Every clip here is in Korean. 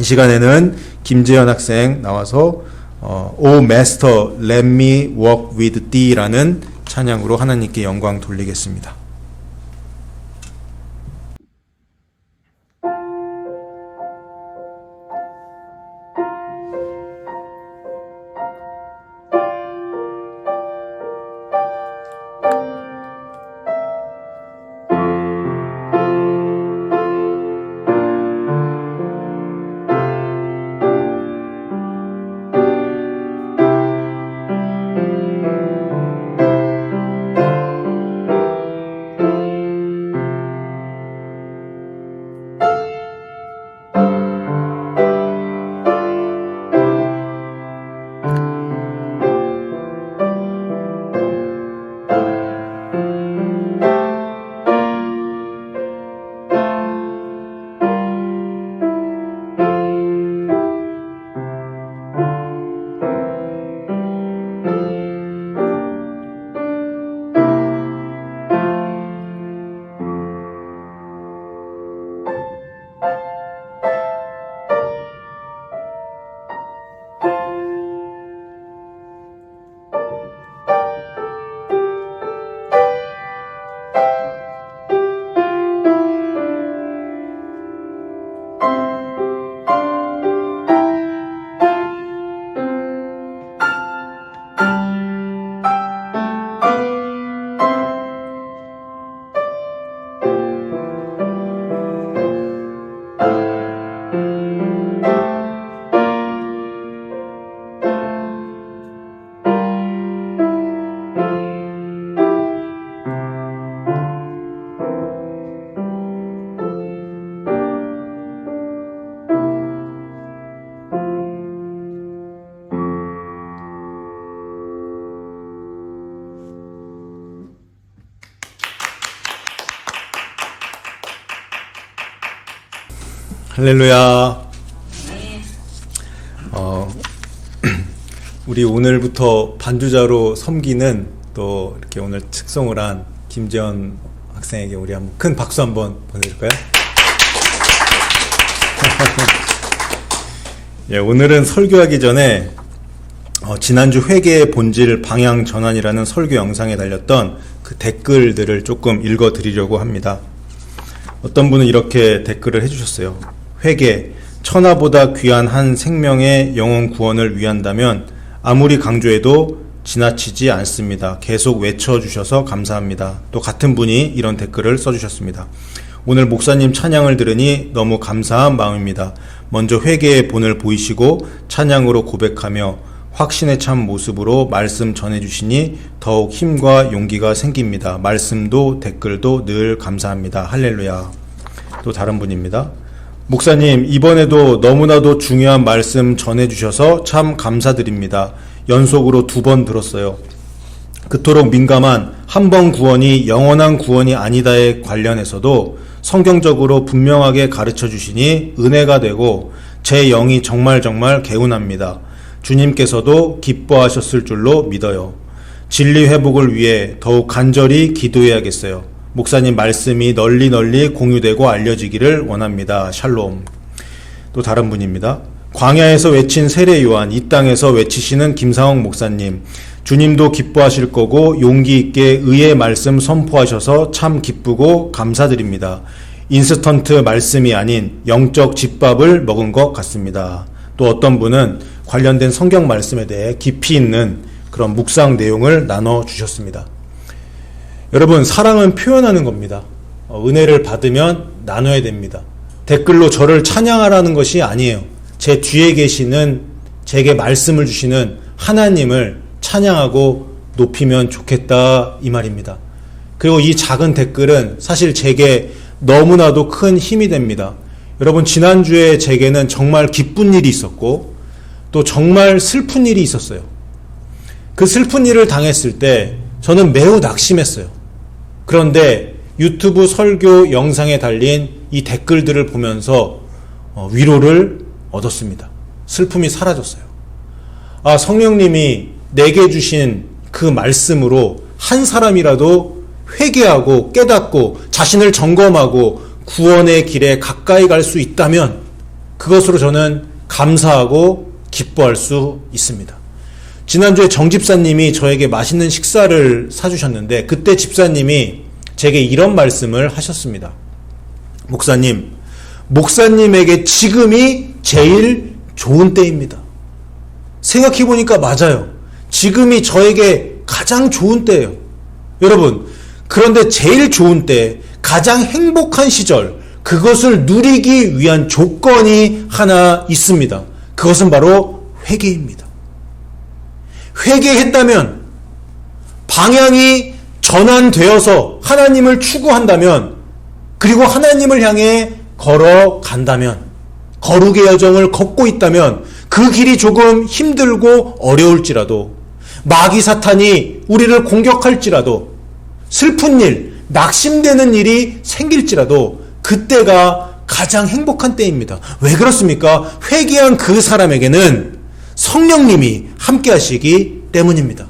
이 시간에는 김재현 학생 나와서 어, O Master, Let Me Walk with Thee라는 찬양으로 하나님께 영광 돌리겠습니다. 할렐루야. 어, 우리 오늘부터 반주자로 섬기는 또 이렇게 오늘 특송을 한 김재현 학생에게 우리 한번 큰 박수 한번 보내줄까요? 예, 오늘은 설교하기 전에 어, 지난주 회개의 본질 방향 전환이라는 설교 영상에 달렸던 그 댓글들을 조금 읽어 드리려고 합니다. 어떤 분은 이렇게 댓글을 해주셨어요. 회개, 천하보다 귀한 한 생명의 영혼 구원을 위한다면 아무리 강조해도 지나치지 않습니다. 계속 외쳐주셔서 감사합니다. 또 같은 분이 이런 댓글을 써주셨습니다. 오늘 목사님 찬양을 들으니 너무 감사한 마음입니다. 먼저 회개의 본을 보이시고 찬양으로 고백하며 확신에 찬 모습으로 말씀 전해주시니 더욱 힘과 용기가 생깁니다. 말씀도 댓글도 늘 감사합니다. 할렐루야. 또 다른 분입니다. 목사님, 이번에도 너무나도 중요한 말씀 전해주셔서 참 감사드립니다. 연속으로 두 번 들었어요. 그토록 민감한 한 번 구원이 영원한 구원이 아니다에 관련해서도 성경적으로 분명하게 가르쳐 주시니 은혜가 되고 제 영이 정말 정말 개운합니다. 주님께서도 기뻐하셨을 줄로 믿어요. 진리 회복을 위해 더욱 간절히 기도해야겠어요. 목사님 말씀이 널리 널리 공유되고 알려지기를 원합니다. 샬롬. 또 다른 분입니다. 광야에서 외친 세례 요한, 이 땅에서 외치시는 김상욱 목사님. 주님도 기뻐하실 거고 용기 있게 의의 말씀 선포하셔서 참 기쁘고 감사드립니다. 인스턴트 말씀이 아닌 영적 집밥을 먹은 것 같습니다. 또 어떤 분은 관련된 성경 말씀에 대해 깊이 있는 그런 묵상 내용을 나눠 주셨습니다. 여러분, 사랑은 표현하는 겁니다. 어, 은혜를 받으면 나눠야 됩니다. 댓글로 저를 찬양하라는 것이 아니에요. 제 뒤에 계시는 제게 말씀을 주시는 하나님을 찬양하고 높이면 좋겠다 이 말입니다. 그리고 이 작은 댓글은 사실 제게 너무나도 큰 힘이 됩니다. 여러분 지난주에 제게는 정말 기쁜 일이 있었고 또 정말 슬픈 일이 있었어요. 그 슬픈 일을 당했을 때 저는 매우 낙심했어요. 그런데 유튜브 설교 영상에 달린 이 댓글들을 보면서 어, 위로를 얻었습니다. 슬픔이 사라졌어요. 아, 성령님이 내게 주신 그 말씀으로 한 사람이라도 회개하고 깨닫고 자신을 점검하고 구원의 길에 가까이 갈 수 있다면 그것으로 저는 감사하고 기뻐할 수 있습니다. 지난주에 정 집사님이 저에게 맛있는 식사를 사주셨는데 그때 집사님이 제게 이런 말씀을 하셨습니다. 목사님, 목사님에게 지금이 제일 좋은 때입니다. 생각해 보니까 맞아요. 지금이 저에게 가장 좋은 때예요. 여러분, 그런데 제일 좋은 때, 가장 행복한 시절, 그것을 누리기 위한 조건이 하나 있습니다. 그것은 바로 회개입니다. 회개했다면, 방향이 전환되어서 하나님을 추구한다면, 그리고 하나님을 향해 걸어간다면, 거룩의 여정을 걷고 있다면, 그 길이 조금 힘들고 어려울지라도, 마귀 사탄이 우리를 공격할지라도, 슬픈 일, 낙심되는 일이 생길지라도, 그때가 가장 행복한 때입니다. 왜 그렇습니까? 회개한 그 사람에게는 성령님이 함께 하시기 때문입니다.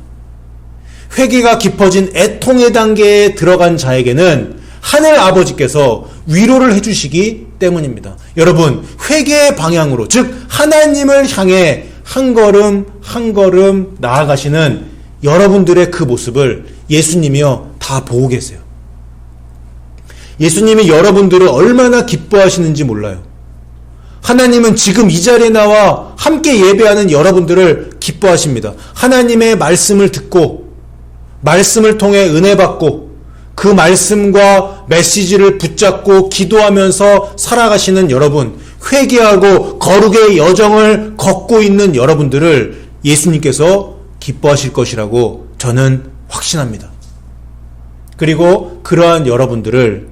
회개가 깊어진 애통의 단계에 들어간 자에게는 하늘 아버지께서 위로를 해주시기 때문입니다. 여러분, 회개의 방향으로, 즉, 하나님을 향해 한 걸음, 한 걸음 나아가시는 여러분들의 그 모습을 예수님이요, 다 보고 계세요. 예수님이 여러분들을 얼마나 기뻐하시는지 몰라요. 하나님은 지금 이 자리에 나와 함께 예배하는 여러분들을 기뻐하십니다. 하나님의 말씀을 듣고, 말씀을 통해 은혜 받고, 그 말씀과 메시지를 붙잡고 기도하면서 살아가시는 여러분, 회개하고 거룩의 여정을 걷고 있는 여러분들을 예수님께서 기뻐하실 것이라고 저는 확신합니다. 그리고 그러한 여러분들을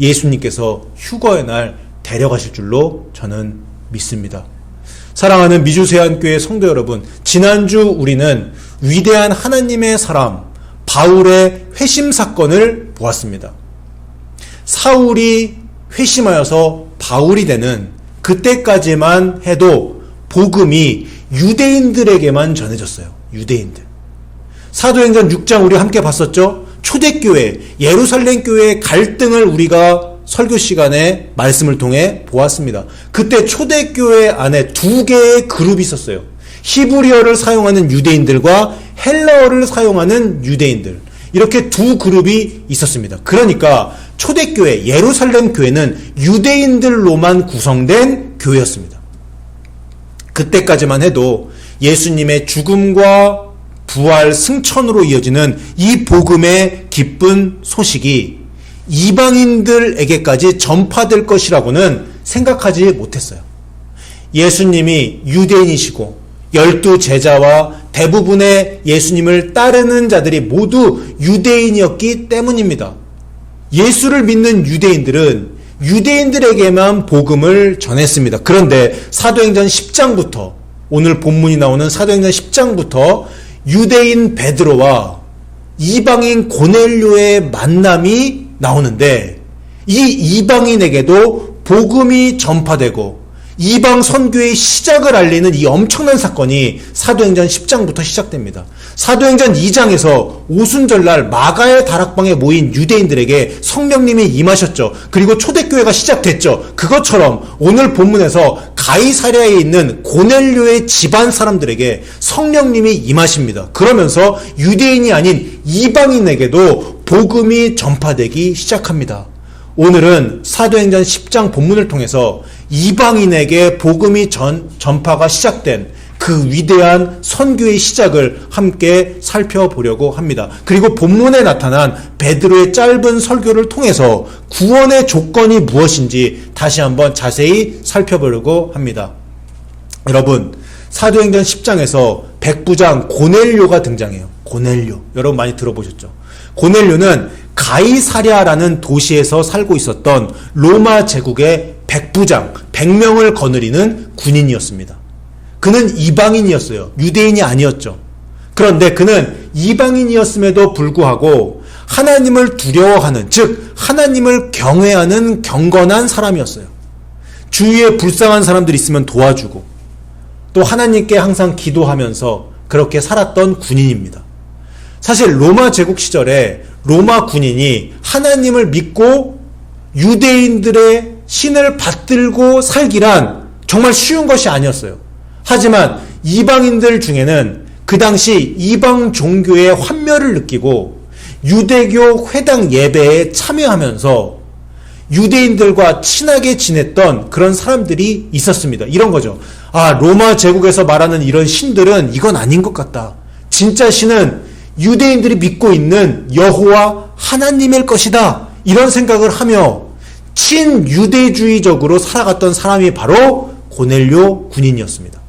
예수님께서 휴거의 날 데려가실 줄로 저는 믿습니다. 사랑하는 미주세안교회 성도 여러분, 지난주 우리는 위대한 하나님의 사람, 바울의 회심 사건을 보았습니다. 사울이 회심하여서 바울이 되는 그때까지만 해도 복음이 유대인들에게만 전해졌어요. 유대인들. 사도행전 6장 우리 함께 봤었죠? 초대교회, 예루살렘 교회의 갈등을 우리가 설교 시간에 말씀을 통해 보았습니다. 그때 초대교회 안에 두 개의 그룹이 있었어요. 히브리어를 사용하는 유대인들과 헬라어를 사용하는 유대인들. 이렇게 두 그룹이 있었습니다. 그러니까 초대교회, 예루살렘 교회는 유대인들로만 구성된 교회였습니다. 그때까지만 해도 예수님의 죽음과 부활 승천으로 이어지는 이 복음의 기쁜 소식이 이방인들에게까지 전파될 것이라고는 생각하지 못했어요. 예수님이 유대인이시고 열두 제자와 대부분의 예수님을 따르는 자들이 모두 유대인이었기 때문입니다. 예수를 믿는 유대인들은 유대인들에게만 복음을 전했습니다. 그런데 사도행전 10장부터 오늘 본문이 나오는 사도행전 10장부터 유대인 베드로와 이방인 고넬료의 만남이 나오는데 이 이방인에게도 복음이 전파되고 이방 선교의 시작을 알리는 이 엄청난 사건이 사도행전 10장부터 시작됩니다. 사도행전 2장에서 오순절날 마가의 다락방에 모인 유대인들에게 성령님이 임하셨죠. 그리고 초대교회가 시작됐죠. 그것처럼 오늘 본문에서 가이사랴에 있는 고넬료의 집안 사람들에게 성령님이 임하십니다. 그러면서 유대인이 아닌 이방인에게도 복음이 전파되기 시작합니다. 오늘은 사도행전 10장 본문을 통해서 이방인에게 복음이 전, 전파가 시작된 그 위대한 선교의 시작을 함께 살펴보려고 합니다. 그리고 본문에 나타난 베드로의 짧은 설교를 통해서 구원의 조건이 무엇인지 다시 한번 자세히 살펴보려고 합니다. 여러분, 사도행전 10장에서 백부장 고넬료가 등장해요. 고넬료. 여러분 많이 들어보셨죠? 고넬료는 가이사랴라는 도시에서 살고 있었던 로마 제국의 백부장, 백명을 거느리는 군인이었습니다. 그는 이방인이었어요. 유대인이 아니었죠. 그런데 그는 이방인이었음에도 불구하고 하나님을 두려워하는, 즉, 하나님을 경외하는 경건한 사람이었어요. 주위에 불쌍한 사람들 있으면 도와주고, 또 하나님께 항상 기도하면서 그렇게 살았던 군인입니다. 사실 로마 제국 시절에 로마 군인이 하나님을 믿고 유대인들의 신을 받들고 살기란 정말 쉬운 것이 아니었어요. 하지만 이방인들 중에는 그 당시 이방 종교의 환멸을 느끼고 유대교 회당 예배에 참여하면서 유대인들과 친하게 지냈던 그런 사람들이 있었습니다. 이런 거죠. 아, 로마 제국에서 말하는 이런 신들은 이건 아닌 것 같다. 진짜 신은 유대인들이 믿고 있는 여호와 하나님일 것이다. 이런 생각을 하며 친유대주의적으로 살아갔던 사람이 바로 고넬료 군인이었습니다.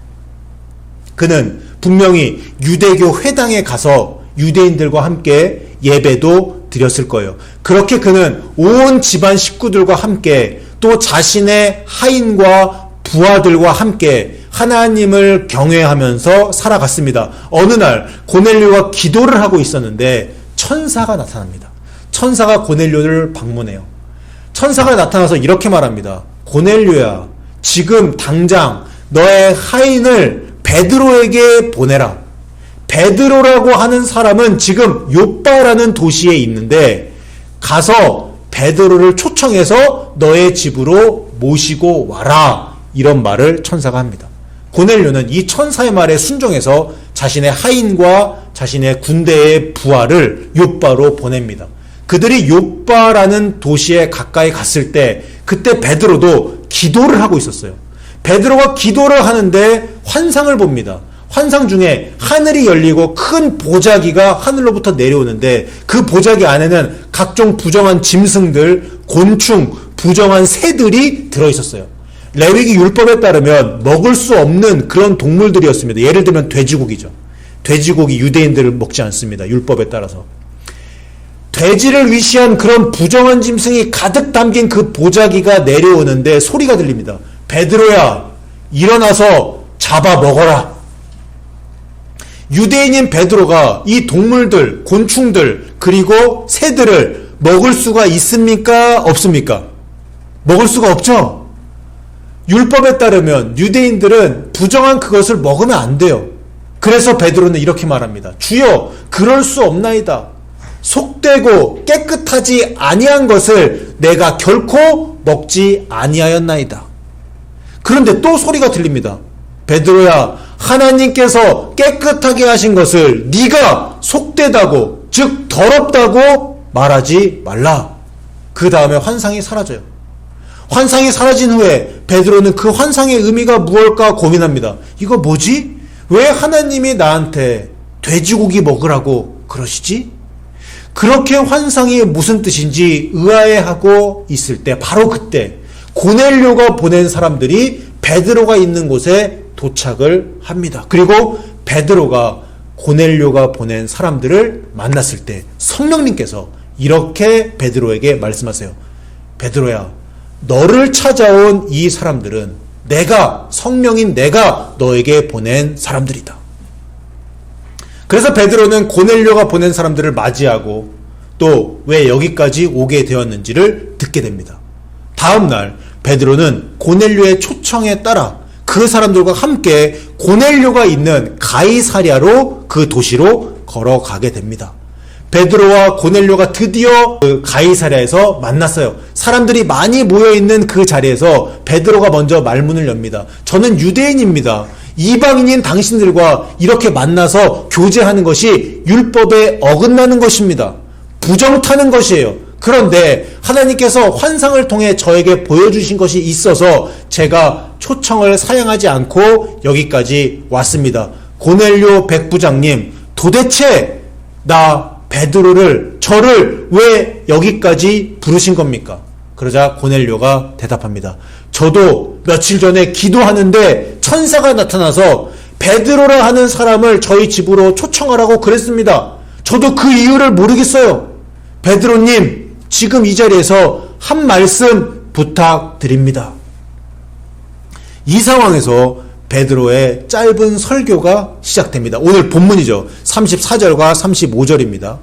그는 분명히 유대교 회당에 가서 유대인들과 함께 예배도 드렸을 거예요. 그렇게 그는 온 집안 식구들과 함께 또 자신의 하인과 부하들과 함께 하나님을 경외하면서 살아갔습니다. 어느 날 고넬료가 기도를 하고 있었는데 천사가 나타납니다. 천사가 고넬료를 방문해요. 천사가 나타나서 이렇게 말합니다. 고넬료야, 지금 당장 너의 하인을 베드로에게 보내라. 베드로라고 하는 사람은 지금 요빠라는 도시에 있는데 가서 베드로를 초청해서 너의 집으로 모시고 와라. 이런 말을 천사가 합니다. 고넬료는 이 천사의 말에 순종해서 자신의 하인과 자신의 군대의 부하를 요빠로 보냅니다. 그들이 요빠라는 도시에 가까이 갔을 때 그때 베드로도 기도를 하고 있었어요. 베드로가 기도를 하는데 환상을 봅니다. 환상 중에 하늘이 열리고 큰 보자기가 하늘로부터 내려오는데 그 보자기 안에는 각종 부정한 짐승들, 곤충, 부정한 새들이 들어 있었어요. 레위기 율법에 따르면 먹을 수 없는 그런 동물들이었습니다. 예를 들면 돼지고기죠. 돼지고기 유대인들을 먹지 않습니다. 율법에 따라서. 돼지를 위시한 그런 부정한 짐승이 가득 담긴 그 보자기가 내려오는데 소리가 들립니다. 베드로야, 일어나서 잡아 먹어라. 유대인인 베드로가 이 동물들, 곤충들, 그리고 새들을 먹을 수가 있습니까? 없습니까? 먹을 수가 없죠? 율법에 따르면 유대인들은 부정한 그것을 먹으면 안 돼요. 그래서 베드로는 이렇게 말합니다. 주여, 그럴 수 없나이다. 속되고 깨끗하지 아니한 것을 내가 결코 먹지 아니하였나이다. 그런데 또 소리가 들립니다. 베드로야, 하나님께서 깨끗하게 하신 것을 네가 속되다고 즉 더럽다고 말하지 말라. 그 다음에 환상이 사라져요. 환상이 사라진 후에 베드로는 그 환상의 의미가 무엇일까 고민합니다. 이거 뭐지? 왜 하나님이 나한테 돼지고기 먹으라고 그러시지? 그렇게 환상이 무슨 뜻인지 의아해하고 있을 때 바로 그때 고넬료가 보낸 사람들이 베드로가 있는 곳에 도착을 합니다. 그리고 베드로가 고넬료가 보낸 사람들을 만났을 때 성령님께서 이렇게 베드로에게 말씀하세요. 베드로야, 너를 찾아온 이 사람들은 내가 성령인 내가 너에게 보낸 사람들이다. 그래서 베드로는 고넬료가 보낸 사람들을 맞이하고 또 왜 여기까지 오게 되었는지를 듣게 됩니다. 다음 날 베드로는 고넬료의 초청에 따라 그 사람들과 함께 고넬료가 있는 가이사랴로 그 도시로 걸어가게 됩니다. 베드로와 고넬료가 드디어 그 가이사랴에서 만났어요. 사람들이 많이 모여 있는 그 자리에서 베드로가 먼저 말문을 엽니다. 저는 유대인입니다. 이방인인 당신들과 이렇게 만나서 교제하는 것이 율법에 어긋나는 것입니다. 부정타는 것이에요. 그런데 하나님께서 환상을 통해 저에게 보여주신 것이 있어서 제가 초청을 사양하지 않고 여기까지 왔습니다. 고넬료 백부장님, 도대체 나 베드로를 저를 왜 여기까지 부르신 겁니까? 그러자 고넬료가 대답합니다. 저도 며칠 전에 기도하는데 천사가 나타나서 베드로라 하는 사람을 저희 집으로 초청하라고 그랬습니다. 저도 그 이유를 모르겠어요. 베드로님, 지금 이 자리에서 한 말씀 부탁드립니다. 이 상황에서 베드로의 짧은 설교가 시작됩니다. 오늘 본문이죠. 34절과 35절입니다.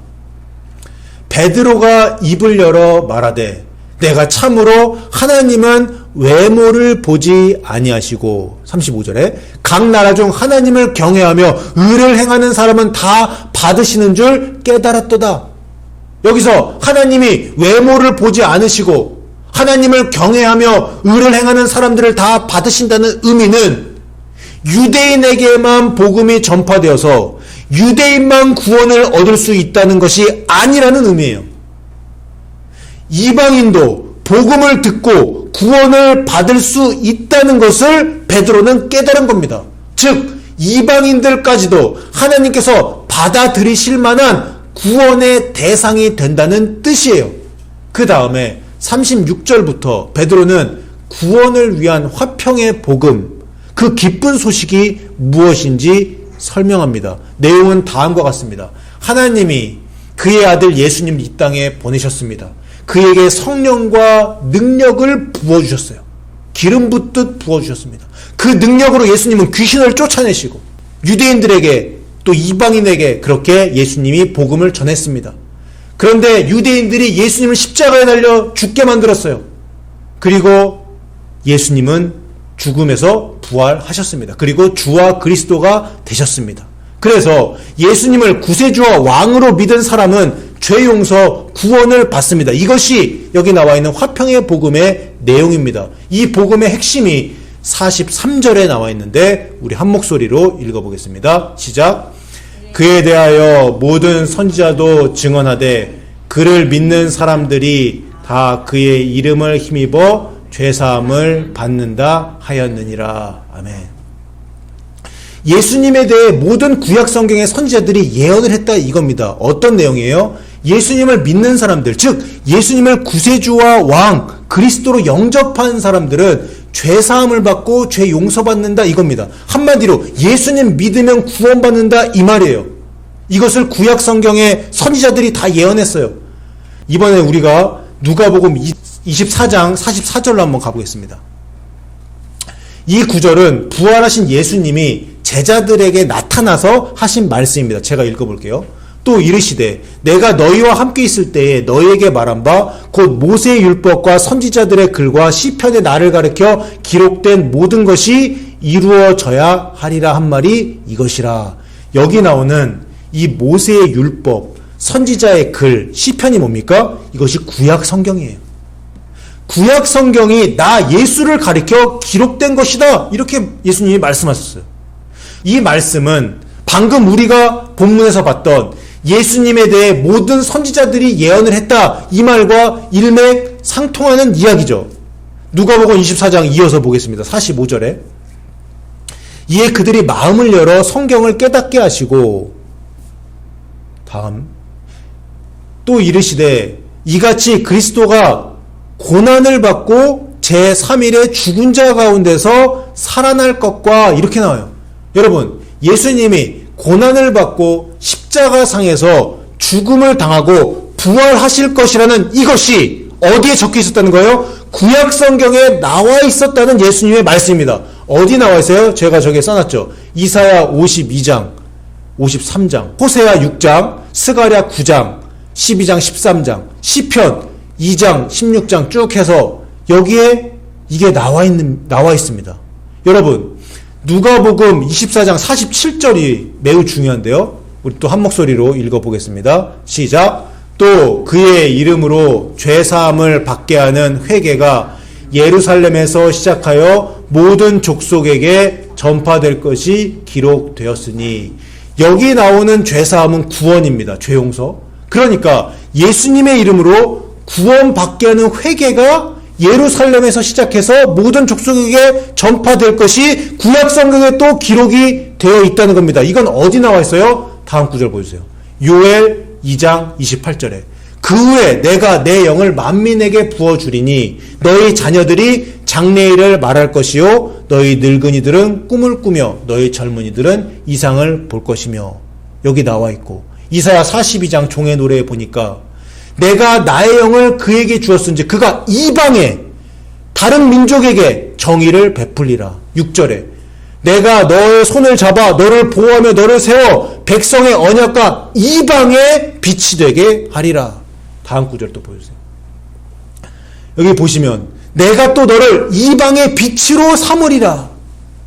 베드로가 입을 열어 말하되 내가 참으로 하나님은 외모를 보지 아니하시고 35절에 각 나라 중 하나님을 경외하며 의를 행하는 사람은 다 받으시는 줄 깨달았도다. 여기서 하나님이 외모를 보지 않으시고 하나님을 경외하며 의를 행하는 사람들을 다 받으신다는 의미는 유대인에게만 복음이 전파되어서 유대인만 구원을 얻을 수 있다는 것이 아니라는 의미예요. 이방인도 복음을 듣고 구원을 받을 수 있다는 것을 베드로는 깨달은 겁니다. 즉 이방인들까지도 하나님께서 받아들이실 만한 구원의 대상이 된다는 뜻이에요. 그 다음에 36절부터 베드로는 구원을 위한 화평의 복음, 그 기쁜 소식이 무엇인지 설명합니다. 내용은 다음과 같습니다. 하나님이 그의 아들 예수님 이 땅에 보내셨습니다. 그에게 성령과 능력을 부어주셨어요. 기름 붓듯 부어주셨습니다. 그 능력으로 예수님은 귀신을 쫓아내시고 유대인들에게 또 이방인에게 그렇게 예수님이 복음을 전했습니다. 그런데 유대인들이 예수님을 십자가에 달려 죽게 만들었어요. 그리고 예수님은 죽음에서 부활하셨습니다. 그리고 주와 그리스도가 되셨습니다. 그래서 예수님을 구세주와 왕으로 믿은 사람은 죄 용서, 구원을 받습니다. 이것이 여기 나와 있는 화평의 복음의 내용입니다. 이 복음의 핵심이 43절에 나와 있는데 우리 한 목소리로 읽어보겠습니다. 시작. 그에 대하여 모든 선지자도 증언하되 그를 믿는 사람들이 다 그의 이름을 힘입어 죄사함을 받는다 하였느니라. 아멘. 예수님에 대해 모든 구약 성경의 선지자들이 예언을 했다 이겁니다. 어떤 내용이에요? 예수님을 믿는 사람들, 즉 예수님을 구세주와 왕 그리스도로 영접한 사람들은 죄 사함을 받고 죄 용서받는다 이겁니다. 한마디로 예수님 믿으면 구원받는다 이 말이에요. 이것을 구약 성경의 선지자들이 다 예언했어요. 이번에 우리가 누가복음 24장 44절로 한번 가보겠습니다. 이 구절은 부활하신 예수님이 제자들에게 나타나서 하신 말씀입니다. 제가 읽어볼게요. 또 이르시되 내가 너희와 함께 있을 때에 너희에게 말한 바 곧 모세의 율법과 선지자들의 글과 시편의 나를 가르켜 기록된 모든 것이 이루어져야 하리라 한 말이 이것이라. 여기 나오는 이 모세의 율법, 선지자의 글, 시편이 뭡니까? 이것이 구약 성경이에요. 구약 성경이 나 예수를 가리켜 기록된 것이다. 이렇게 예수님이 말씀하셨어요. 이 말씀은 방금 우리가 본문에서 봤던 예수님에 대해 모든 선지자들이 예언을 했다. 이 말과 일맥 상통하는 이야기죠. 누가복음 24장 이어서 보겠습니다. 45절에 이에 그들이 마음을 열어 성경을 깨닫게 하시고 다음 또 이르시되 이같이 그리스도가 고난을 받고 제3일에 죽은 자 가운데서 살아날 것과 이렇게 나와요. 여러분, 예수님이 고난을 받고 십자가상에서 죽음을 당하고 부활하실 것이라는 이것이 어디에 적혀 있었다는 거예요? 구약 성경에 나와 있었다는 예수님의 말씀입니다. 어디 나와 있어요? 제가 저기에 써놨죠. 이사야 52장, 53장, 호세야 6장, 스가랴 9장, 12장, 13장, 시편 2장, 16장 쭉 해서 여기에 이게 나와 있는 나와 있습니다. 여러분, 누가복음 24장 47절이 매우 중요한데요. 우리 또 한 목소리로 읽어 보겠습니다. 시작. 또 그의 이름으로 죄 사함을 받게 하는 회개가 예루살렘에서 시작하여 모든 족속에게 전파될 것이 기록되었으니 여기 나오는 죄 사함은 구원입니다. 죄 용서. 그러니까 예수님의 이름으로 구원받게 하는 회개가 예루살렘에서 시작해서 모든 족속에게 전파될 것이 구약 성경에 또 기록이 되어 있다는 겁니다. 이건 어디 나와 있어요? 다음 구절 보여주세요. 요엘 2장 28절에 그 후에 내가 내 영을 만민에게 부어주리니 너희 자녀들이 장래일을 말할 것이요 너희 늙은이들은 꿈을 꾸며 너희 젊은이들은 이상을 볼 것이며 여기 나와 있고 이사야 42장 종의 노래에 보니까 내가 나의 영을 그에게 주었은지 그가 이방에 다른 민족에게 정의를 베풀리라. 6절에 내가 너의 손을 잡아 너를 보호하며 너를 세워 백성의 언약과 이방의 빛이 되게 하리라. 다음 구절 또 보여주세요. 여기 보시면 내가 또 너를 이방의 빛으로 삼으리라.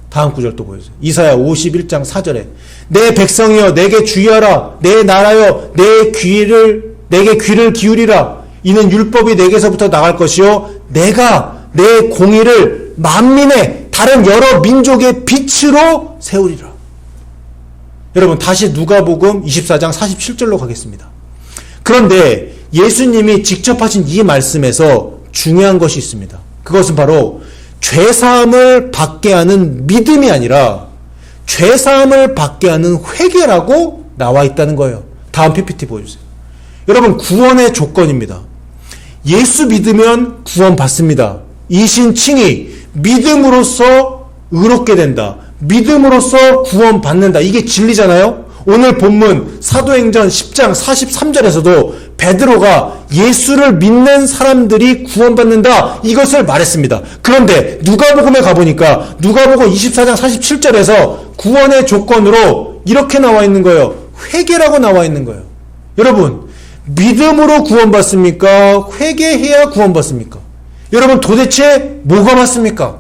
다음 구절 또 보여주세요. 이사야 51장 4절에 내 백성이여 내게 주의하라 내 나라여 내 귀를 내게 귀를 기울이라 이는 율법이 내게서부터 나갈 것이요 내가 내 공의를 만민의 다른 여러 민족의 빛으로 세우리라. 여러분 다시 누가복음 24장 47절로 가겠습니다. 그런데 예수님이 직접 하신 이 말씀에서 중요한 것이 있습니다. 그것은 바로 죄사함을 받게 하는 믿음이 아니라 죄사함을 받게 하는 회개라고 나와 있다는 거예요. 다음 PPT 보여주세요. 여러분 구원의 조건입니다. 예수 믿으면 구원 받습니다. 이신칭이 믿음으로써 의롭게 된다. 믿음으로써 구원 받는다. 이게 진리잖아요. 오늘 본문 사도행전 10장 43절에서도 베드로가 예수를 믿는 사람들이 구원받는다 이것을 말했습니다. 그런데 누가복음에 가보니까 누가복음 24장 47절에서 구원의 조건으로 이렇게 나와 있는 거예요. 회개라고 나와 있는 거예요. 여러분 믿음으로 구원받습니까? 회개해야 구원받습니까? 여러분 도대체 뭐가 맞습니까?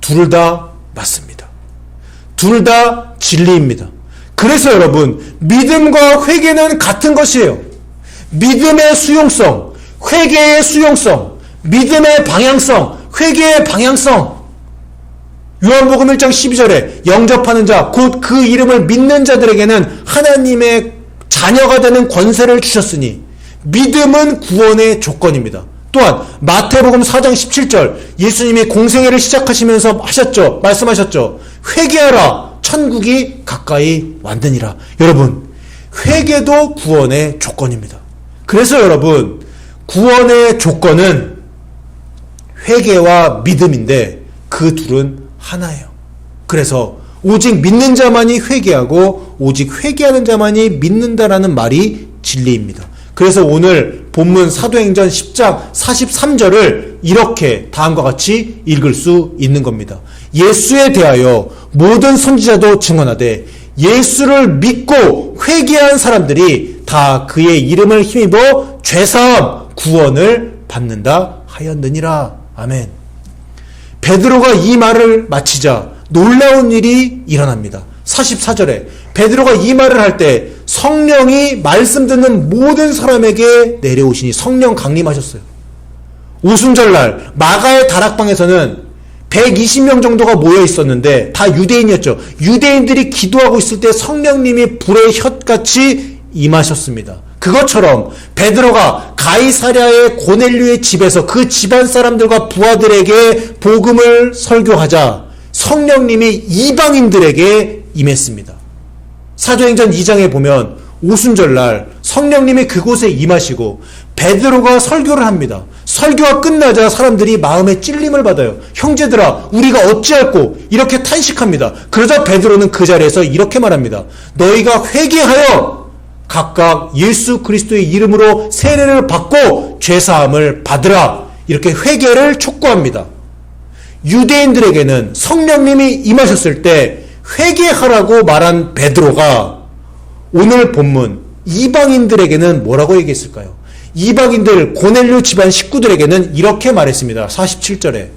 둘 다 맞습니다. 둘 다 진리입니다. 그래서 여러분 믿음과 회개는 같은 것이에요. 믿음의 수용성, 회개의 수용성, 믿음의 방향성, 회개의 방향성. 요한복음 1장 12절에 영접하는 자, 곧 그 이름을 믿는 자들에게는 하나님의 자녀가 되는 권세를 주셨으니 믿음은 구원의 조건입니다. 또한 마태복음 4장 17절 예수님이 공생애를 시작하시면서 하셨죠. 말씀하셨죠. 회개하라. 천국이 가까이 왔느니라. 여러분, 회개도 구원의 조건입니다. 그래서 여러분, 구원의 조건은 회개와 믿음인데 그 둘은 하나예요. 그래서 오직 믿는 자만이 회개하고 오직 회개하는 자만이 믿는다라는 말이 진리입니다. 그래서 오늘 본문 사도행전 10장 43절을 이렇게 다음과 같이 읽을 수 있는 겁니다. 예수에 대하여 모든 선지자도 증언하되 예수를 믿고 회개한 사람들이 다 그의 이름을 힘입어 죄사함 구원을 받는다 하였느니라. 아멘. 베드로가 이 말을 마치자 놀라운 일이 일어납니다. 44절에 베드로가 이 말을 할 때 성령이 말씀 듣는 모든 사람에게 내려오시니 성령 강림하셨어요. 오순절날 마가의 다락방에서는 120명 정도가 모여 있었는데 다 유대인이었죠. 유대인들이 기도하고 있을 때 성령님이 불의 혀같이 임하셨습니다. 그것처럼 베드로가 가이사랴의 고넬류의 집에서 그 집안 사람들과 부하들에게 복음을 설교하자 성령님이 이방인들에게 임했습니다. 사도행전 2장에 보면 오순절날 성령님이 그곳에 임하시고 베드로가 설교를 합니다. 설교가 끝나자 사람들이 마음에 찔림을 받아요. 형제들아, 우리가 어찌할꼬 이렇게 탄식합니다. 그러자 베드로는 그 자리에서 이렇게 말합니다. 너희가 회개하여 각각 예수 그리스도의 이름으로 세례를 받고 죄 사함을 받으라. 이렇게 회개를 촉구합니다. 유대인들에게는 성령님이 임하셨을 때 회개하라고 말한 베드로가 오늘 본문 이방인들에게는 뭐라고 얘기했을까요? 이방인들 고넬료 집안 식구들에게는 이렇게 말했습니다. 47절에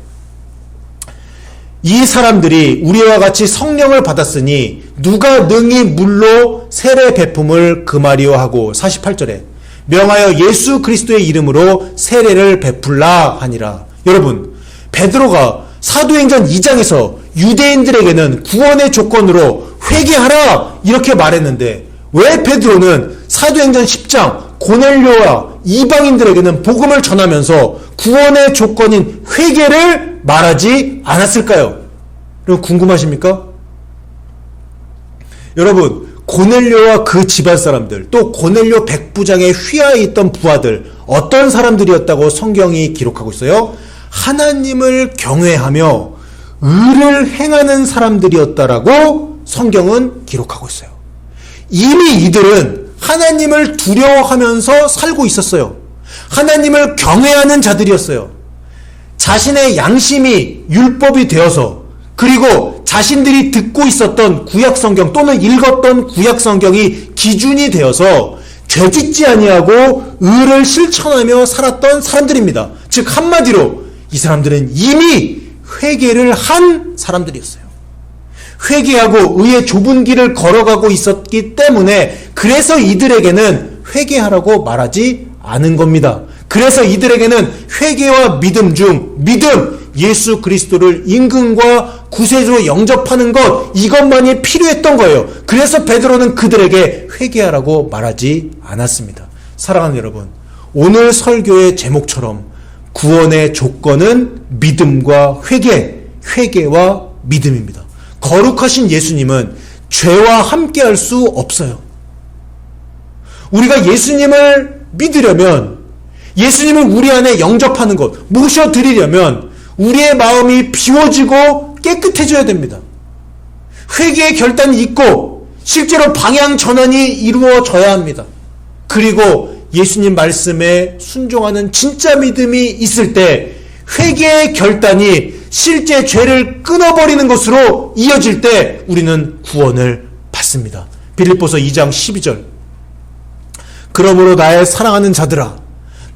이 사람들이 우리와 같이 성령을 받았으니 누가 능히 물로 세례 베품을 금하리오 하고 48절에 명하여 예수 그리스도의 이름으로 세례를 베풀라 하니라. 여러분, 베드로가 사도행전 2장에서 유대인들에게는 구원의 조건으로 회개하라 이렇게 말했는데 왜 베드로는 사도행전 10장 고넬료와 이방인들에게는 복음을 전하면서 구원의 조건인 회개를 말하지 않았을까요? 여러분 궁금하십니까? 여러분 고넬료와 그 집안 사람들 또 고넬료 백부장의 휘하에 있던 부하들 어떤 사람들이었다고 성경이 기록하고 있어요? 하나님을 경외하며 의를 행하는 사람들이었다라고 성경은 기록하고 있어요. 이미 이들은 하나님을 두려워하면서 살고 있었어요. 하나님을 경외하는 자들이었어요. 자신의 양심이 율법이 되어서 그리고 자신들이 듣고 있었던 구약 성경 또는 읽었던 구약 성경이 기준이 되어서 죄짓지 아니하고 의를 실천하며 살았던 사람들입니다. 즉 한마디로 이 사람들은 이미 회개를 한 사람들이었어요. 회개하고 의의 좁은 길을 걸어가고 있었기 때문에 그래서 이들에게는 회개하라고 말하지 않은 겁니다. 그래서 이들에게는 회개와 믿음 중 믿음 예수 그리스도를 임금과 구세주로 영접하는 것 이것만이 필요했던 거예요. 그래서 베드로는 그들에게 회개하라고 말하지 않았습니다. 사랑하는 여러분, 오늘 설교의 제목처럼 구원의 조건은 믿음과 회개, 회개와 믿음입니다. 거룩하신 예수님은 죄와 함께할 수 없어요. 우리가 예수님을 믿으려면 예수님을 우리 안에 영접하는 것, 모셔드리려면 우리의 마음이 비워지고 깨끗해져야 됩니다. 회개의 결단이 있고 실제로 방향 전환이 이루어져야 합니다. 그리고 예수님 말씀에 순종하는 진짜 믿음이 있을 때 회개의 결단이 실제 죄를 끊어버리는 것으로 이어질 때 우리는 구원을 받습니다. 빌립보서 2장 12절. 그러므로 나의 사랑하는 자들아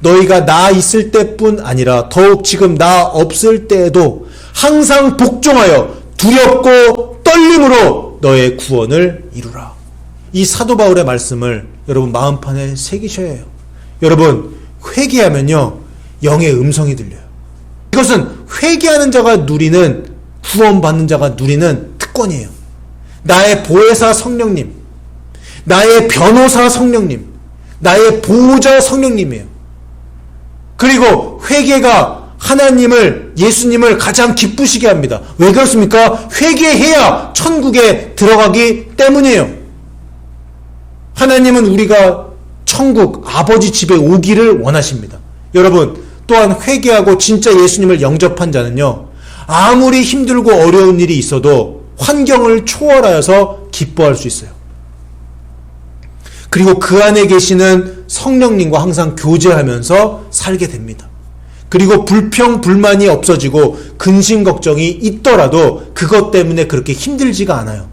너희가 나 있을 때뿐 아니라 더욱 지금 나 없을 때에도 항상 복종하여 두렵고 떨림으로 너의 구원을 이루라. 이 사도 바울의 말씀을 여러분 마음판에 새기셔야 해요. 여러분 회개하면요 영의 음성이 들려요. 이것은 회개하는 자가 누리는 구원받는 자가 누리는 특권이에요. 나의 보혜사 성령님, 나의 변호사 성령님, 나의 보호자 성령님이에요. 그리고 회개가 하나님을 예수님을 가장 기쁘시게 합니다. 왜 그렇습니까? 회개해야 천국에 들어가기 때문이에요. 하나님은 우리가 천국 아버지 집에 오기를 원하십니다. 여러분 또한 회개하고 진짜 예수님을 영접한 자는요. 아무리 힘들고 어려운 일이 있어도 환경을 초월하여서 기뻐할 수 있어요. 그리고 그 안에 계시는 성령님과 항상 교제하면서 살게 됩니다. 그리고 불평, 불만이 없어지고 근심, 걱정이 있더라도 그것 때문에 그렇게 힘들지가 않아요.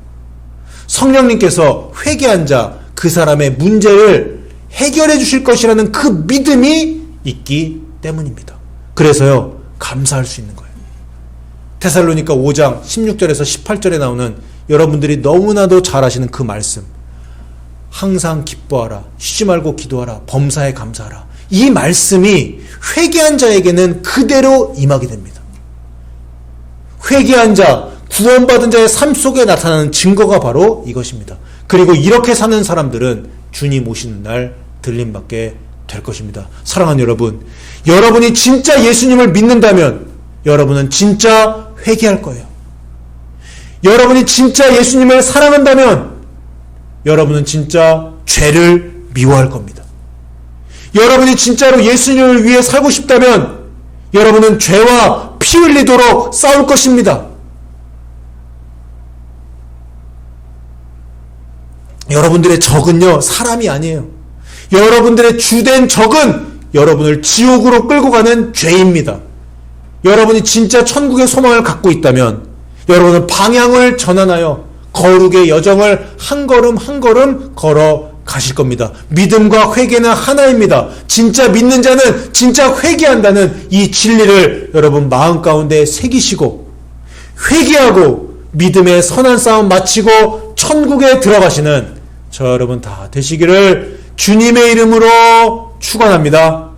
성령님께서 회개한 자, 그 사람의 문제를 해결해 주실 것이라는 그 믿음이 있기 때문입니다. 그래서요, 감사할 수 있는 거예요. 테살로니까 5장 16절에서 18절에 나오는 여러분들이 너무나도 잘 아시는 그 말씀. 항상 기뻐하라. 쉬지 말고 기도하라. 범사에 감사하라. 이 말씀이 회개한 자에게는 그대로 임하게 됩니다. 회개한 자, 구원받은 자의 삶 속에 나타나는 증거가 바로 이것입니다. 그리고 이렇게 사는 사람들은 주님 오시는 날 들림받게 될 것입니다. 사랑하는 여러분, 여러분이 진짜 예수님을 믿는다면 여러분은 진짜 회개할 거예요. 여러분이 진짜 예수님을 사랑한다면 여러분은 진짜 죄를 미워할 겁니다. 여러분이 진짜로 예수님을 위해 살고 싶다면 여러분은 죄와 피 흘리도록 싸울 것입니다. 여러분들의 적은요, 사람이 아니에요. 여러분들의 주된 적은 여러분을 지옥으로 끌고 가는 죄입니다. 여러분이 진짜 천국의 소망을 갖고 있다면 여러분은 방향을 전환하여 거룩의 여정을 한 걸음 한 걸음 걸어 가실 겁니다. 믿음과 회개는 하나입니다. 진짜 믿는 자는 진짜 회개한다는 이 진리를 여러분 마음 가운데 새기시고 회개하고 믿음의 선한 싸움 마치고 천국에 들어가시는 저 여러분 다 되시기를 주님의 이름으로 축원합니다.